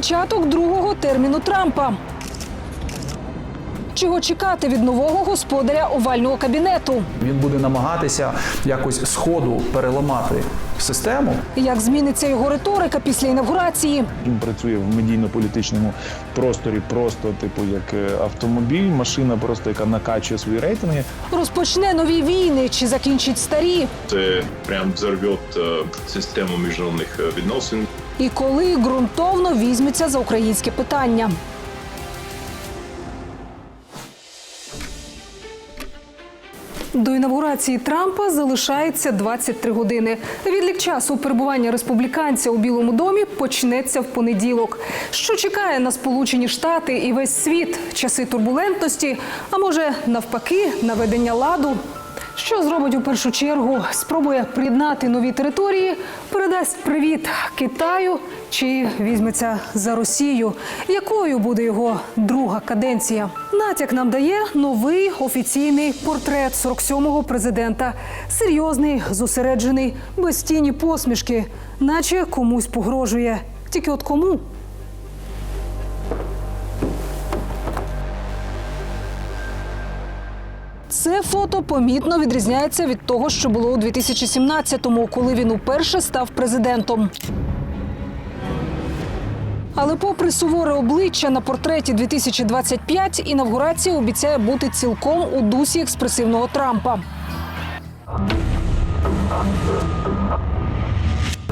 Початок другого терміну Трампа. Чого чекати від нового господаря овального кабінету? Він буде намагатися якось з ходу переламати систему. Як зміниться його риторика після інавгурації? Він працює в медійно-політичному просторі, просто типу як е, автомобіль, машина, просто яка накачує свої рейтинги. Розпочне нові війни чи закінчить старі? Це прям взорвет е, систему міжнародних е, відносин. І коли ґрунтовно візьметься за українське питання? До інавгурації Трампа залишається 23 години. Відлік часу перебування республіканця у Білому домі почнеться в понеділок. Що чекає на Сполучені Штати і весь світ? Часи турбулентності, а може навпаки, наведення ладу. Що зробить у першу чергу? Спробує приєднати нові території, передасть привіт Китаю чи візьметься за Росію? Якою буде його друга каденція? Натяк нам дає новий офіційний портрет 47-го президента. Серйозний, зосереджений, без тіні посмішки, наче комусь погрожує. Тільки от кому? Це фото помітно відрізняється від того, що було у 2017-му, коли він уперше став президентом. Але попри суворе обличчя на портреті 2025, інавгурація обіцяє бути цілком у дусі експресивного Трампа.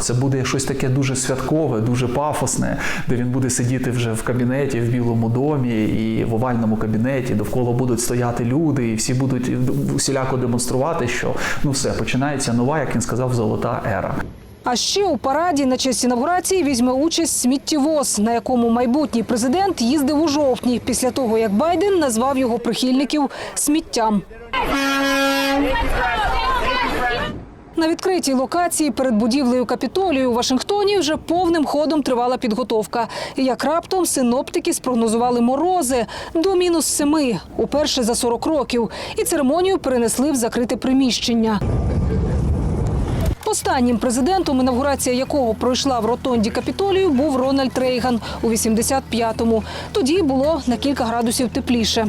Це буде щось таке дуже святкове, дуже пафосне, де він буде сидіти вже в кабінеті, в Білому домі і в овальному кабінеті. Довкола будуть стояти люди, і всі будуть усіляко демонструвати, що ну все починається нова, як він сказав, золота ера. А ще у параді на честь інавгурації візьме участь сміттєвоз, на якому майбутній президент їздив у жовтні, після того як Байден назвав його прихильників сміттям. На відкритій локації перед будівлею Капітолію у Вашингтоні вже повним ходом тривала підготовка. Як раптом синоптики спрогнозували морози до мінус семи, уперше за 40 років, і церемонію перенесли в закрите приміщення. Останнім президентом, інавгурація якого пройшла в ротонді Капітолію, був Рональд Рейган у 85-му. Тоді було на кілька градусів тепліше.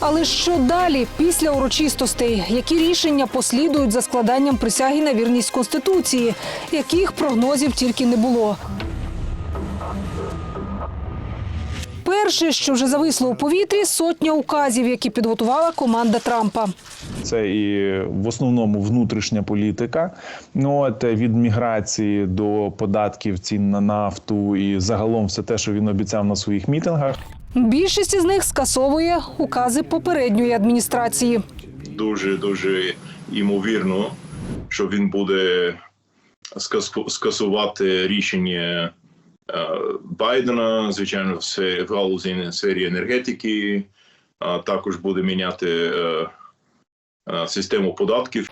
Але що далі після урочистостей? Які рішення послідують за складанням присяги на вірність конституції? Яких прогнозів тільки не було? Перше, що вже зависло у повітрі, сотня указів, які підготувала команда Трампа. Це і в основному внутрішня політика. Ну от е, від міграції до податків цін на нафту і загалом все те, що він обіцяв на своїх мітингах. Більшість із них скасовує укази попередньої адміністрації. Дуже дуже ймовірно, що він буде скасувати рішення е, Байдена, звичайно, в галузі сфері енергетики, а також буде міняти е, е, систему податків.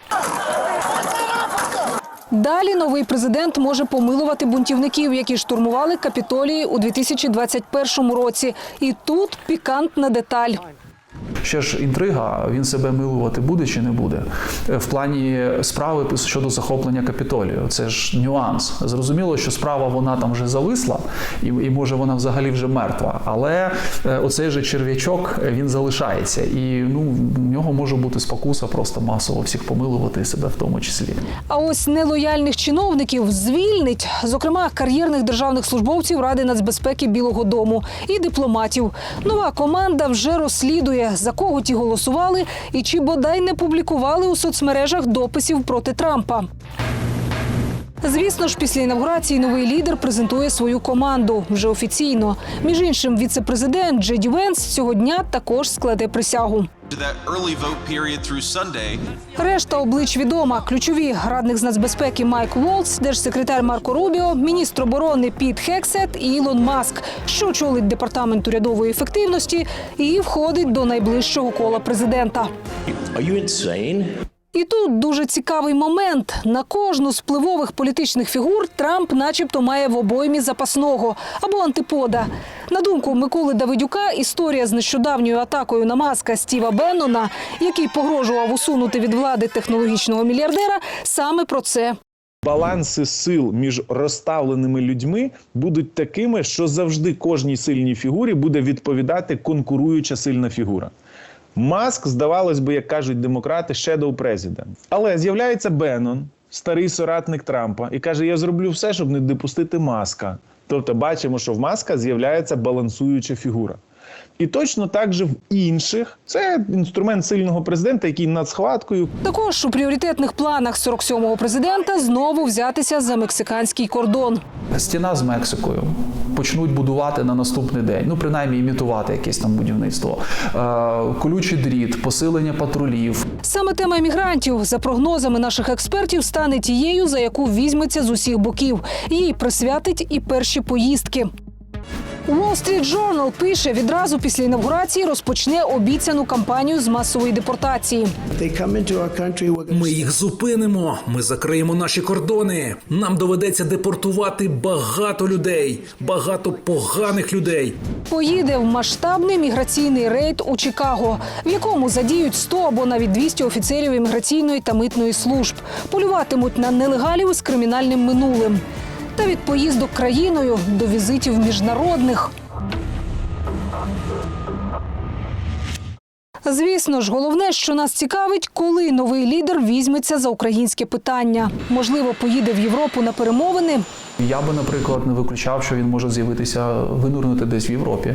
Далі новий президент може помилувати бунтівників, які штурмували капітолії у 2021 році. І тут пікантна деталь. Ще ж інтрига, він себе милувати буде чи не буде Е, в плані справи щодо захоплення капітолію. Це ж нюанс. Зрозуміло, що справа вона там вже зависла, і, і може вона взагалі вже мертва. Але е, оцей же черв'ячок е, він залишається, і ну в нього може бути спокуса просто масово всіх помилувати себе в тому числі. А ось нелояльних чиновників звільнить, зокрема кар'єрних державних службовців Ради нацбезпеки Білого Дому і дипломатів. Нова команда вже розслідує, за кого ті голосували і чи бодай не публікували у соцмережах дописів проти Трампа. Звісно ж, після інавгурації новий лідер презентує свою команду вже офіційно. Між іншим, віце-президент Джеді Венс цього дня також складе присягу. To that early vote period through Sunday. Решта облич відома. Ключові радник з нацбезпеки Майк Волц, держсекретар Марко Рубіо, міністр оборони Піт Хексет і Ілон Маск, що очолить департамент урядової ефективності і входить до найближчого кола президента. Are you insane? І тут дуже цікавий момент. На кожну з впливових політичних фігур Трамп, начебто, має в обоймі запасного або антипода. На думку Миколи Давидюка, історія з нещодавньою атакою на маска Стіва Беннона, який погрожував усунути від влади технологічного мільярдера, саме про це. Баланси сил між розставленими людьми будуть такими, що завжди кожній сильній фігурі буде відповідати конкуруюча сильна фігура. Маск, здавалось би, як кажуть демократи, shadow president. Але з'являється Беннон, старий соратник Трампа, і каже: Я зроблю все, щоб не допустити маска. Тобто, бачимо, що в маска з'являється балансуюча фігура. І точно так же в інших це інструмент сильного президента, який над схваткою Також у пріоритетних планах 47-го президента знову взятися за мексиканський кордон. Стіна з Мексикою почнуть будувати на наступний день, ну принаймні імітувати якесь там будівництво. Е, колючий дріт, посилення патрулів. Саме тема мігрантів за прогнозами наших експертів, стане тією, за яку візьметься з усіх боків. Їй присвятить і перші поїздки. Wall Street Journal пише, відразу після інавгурації розпочне обіцяну кампанію з масової депортації. Ми їх зупинимо. Ми закриємо наші кордони. Нам доведеться депортувати багато людей, багато поганих людей. Поїде в масштабний міграційний рейд у Чикаго, в якому задіють 100 або навіть 200 офіцерів імміграційної та митної служб. Полюватимуть на нелегалів з кримінальним минулим. Та від поїздок країною до візитів міжнародних. Звісно ж, головне, що нас цікавить, коли новий лідер візьметься за українське питання. Можливо, поїде в Європу на перемовини, Я би, наприклад, не виключав, що він може з'явитися, винурнути десь в Європі.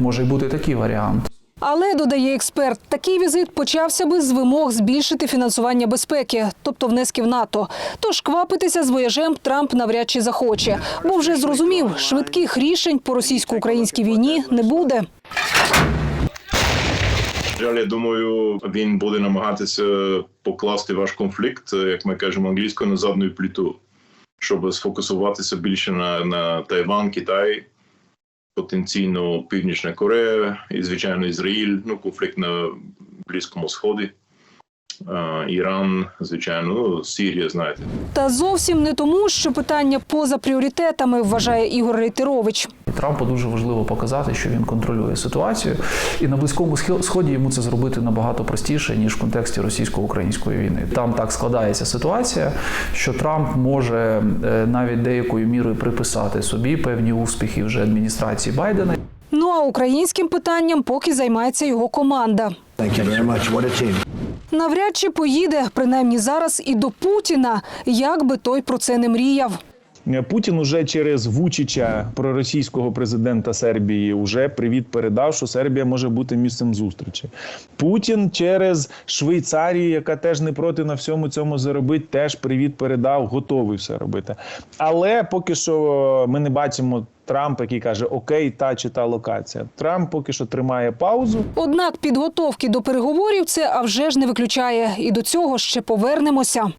Може й бути такий варіант. Але додає експерт, такий візит почався би з вимог збільшити фінансування безпеки, тобто внесків НАТО. Тож квапитися з вояжем Трамп навряд чи захоче, бо вже зрозумів, швидких рішень по російсько-українській війні не буде. Я думаю, він буде намагатися покласти ваш конфлікт, як ми кажемо англійською, на задню пліту, щоб сфокусуватися більше на, на Тайван, Китай, потенційно Північна Корея і, звичайно, Ізраїль, ну, конфлікт на Близькому Сході, Іран, звичайно, ну, Сирія, знаєте. Та зовсім не тому, що питання поза пріоритетами, вважає Ігор Рейтерович. Трампу дуже важливо показати, що він контролює ситуацію, і на близькому сході йому це зробити набагато простіше ніж в контексті російсько-української війни. Там так складається ситуація, що Трамп може е, навіть деякою мірою приписати собі певні успіхи вже адміністрації Байдена. Ну а українським питанням поки займається його команда. Thank you very much. What a team. Навряд чи поїде, принаймні зараз, і до Путіна, як би той про це не мріяв. Путін уже через Вучича, проросійського президента Сербії, уже привіт передав, що Сербія може бути місцем зустрічі. Путін через Швейцарію, яка теж не проти на всьому цьому заробити, теж привіт передав, готовий все робити. Але поки що ми не бачимо Трампа, який каже Окей, та чи та локація. Трамп поки що тримає паузу. Однак підготовки до переговорів це а вже ж не виключає. І до цього ще повернемося.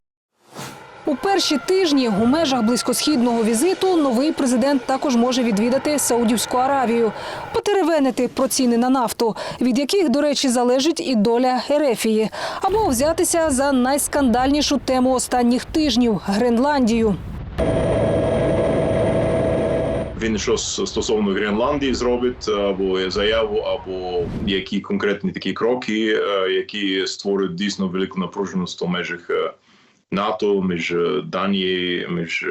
У перші тижні у межах близькосхідного візиту новий президент також може відвідати Саудівську Аравію, потеревенити про ціни на нафту, від яких, до речі, залежить і доля Ерефії, або взятися за найскандальнішу тему останніх тижнів Гренландію. Він щось стосовно Гренландії зробить або заяву, або які конкретні такі кроки, е, які створюють дійсно велику напруженість у межах е, НАТО, між е, Данією, між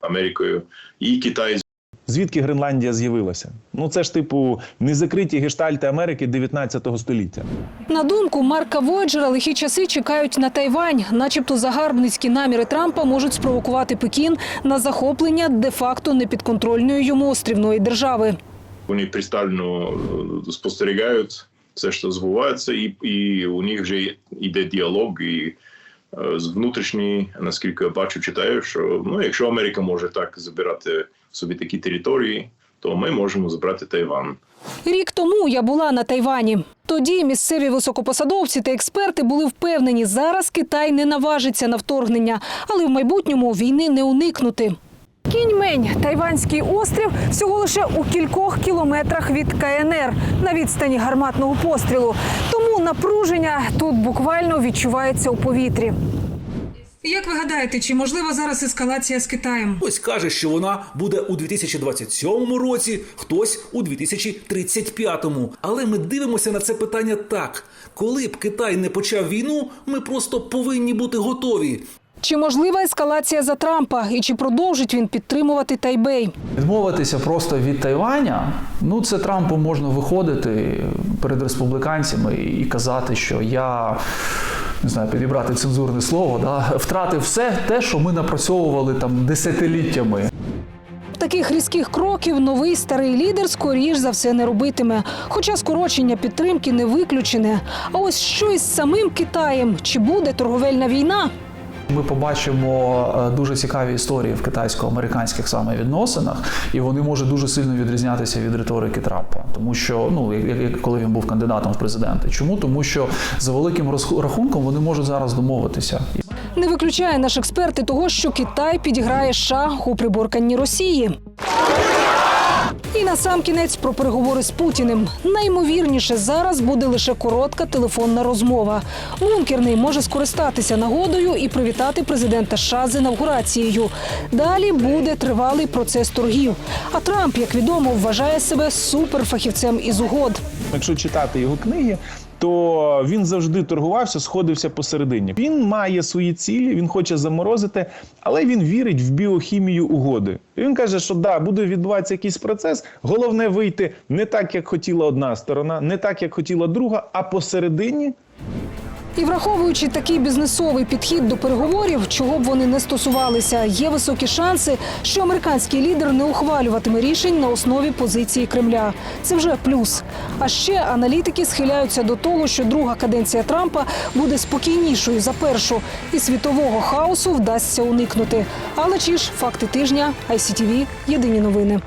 Америкою і Китай. Звідки Гренландія з'явилася? Ну це ж типу незакриті гештальти Америки 19 століття. На думку Марка Войджера, лихі часи чекають на Тайвань. Начебто загарбницькі наміри Трампа можуть спровокувати Пекін на захоплення де-факто непідконтрольної йому острівної держави. Вони пристально е, спостерігають все, що збувається, і, і у них вже йде діалог і з внутрішньої, наскільки я бачу, читаю, що ну, якщо Америка може так забирати собі такі території, то ми можемо забрати Тайван. Рік тому я була на Тайвані. Тоді місцеві високопосадовці та експерти були впевнені, зараз Китай не наважиться на вторгнення, але в майбутньому війни не уникнути. Кіньмень тайванський острів всього лише у кількох кілометрах від КНР на відстані гарматного пострілу. Тому напруження тут буквально відчувається у повітрі. Як ви гадаєте, чи можлива зараз ескалація з Китаєм? Хтось каже, що вона буде у 2027 році, хтось у 2035. Але ми дивимося на це питання так: коли б Китай не почав війну, ми просто повинні бути готові. Чи можлива ескалація за Трампа і чи продовжить він підтримувати Тайбей? Відмовитися просто від Тайваня, ну це Трампу можна виходити перед республіканцями і казати, що я не знаю, підібрати цензурне слово, да, втратив все те, що ми напрацьовували там десятиліттями. Таких різких кроків новий старий лідер скоріш за все не робитиме. Хоча скорочення підтримки не виключене. А ось що із самим Китаєм? Чи буде торговельна війна? Ми побачимо е, дуже цікаві історії в китайсько-американських саме відносинах, і вони можуть дуже сильно відрізнятися від риторики Трампа, тому що ну як, як коли він був кандидатом в президенти. Чому? Тому що за великим розрахунком вони можуть зараз домовитися. Не виключає наш експерт і того, що Китай підіграє США у приборканні Росії. І на сам кінець про переговори з Путіним. Наймовірніше зараз буде лише коротка телефонна розмова. Мункерний може скористатися нагодою і привітати президента США з інавгурацією. Далі буде тривалий процес торгів. А Трамп, як відомо, вважає себе суперфахівцем із угод. Якщо читати його книги, то він завжди торгувався, сходився посередині. Він має свої цілі, він хоче заморозити, але він вірить в біохімію угоди. І він каже, що да, буде відбуватися якийсь процес. Головне вийти не так, як хотіла одна сторона, не так, як хотіла друга, а посередині І враховуючи такий бізнесовий підхід до переговорів, чого б вони не стосувалися, є високі шанси, що американський лідер не ухвалюватиме рішень на основі позиції Кремля. Це вже плюс. А ще аналітики схиляються до того, що друга каденція Трампа буде спокійнішою за першу, і світового хаосу вдасться уникнути. Але чи ж факти тижня ICTV – єдині новини.